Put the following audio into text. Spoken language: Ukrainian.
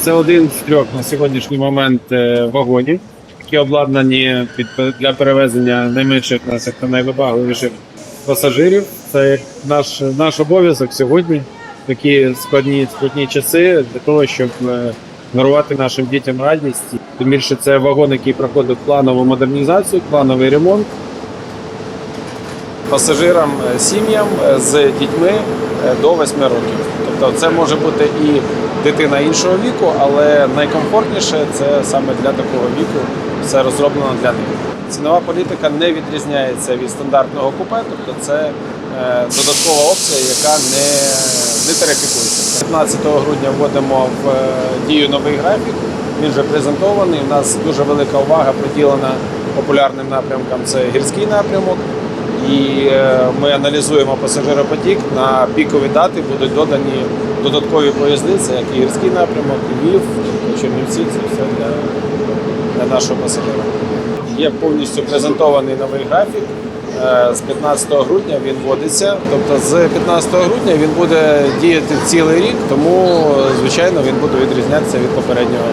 Це один з трьох на сьогоднішній момент е, вагонів, які обладнані під, для перевезення найменших нас та найвибагливіших пасажирів. Це наш, наш обов'язок сьогодні, такі складні, складні часи, для того, щоб е, дарувати нашим дітям радість. Тим більше це вагон, який проходить планову модернізацію, плановий ремонт. Пасажирам, е, сім'ям е, з дітьми е, до 8 років. Тобто це може бути і дитина іншого віку, але найкомфортніше це саме для такого віку все розроблено для них. Цінова політика не відрізняється від стандартного купе, тобто це додаткова опція, яка не, не тарифікується. 15 грудня вводимо в е, дію новий графік. Він вже презентований. У нас дуже велика увага приділена популярним напрямкам. Це гірський напрямок. І е, ми аналізуємо пасажиропотік. На пікові дати будуть додані додаткові поїзди, це як і гірський напрямок, Львів, Чернівці, це все для, для нашого пасажира. Є повністю презентований новий графік. Е, З 15 грудня він вводиться. Тобто з 15 грудня він буде діяти цілий рік, тому звичайно він буде відрізнятися від попереднього.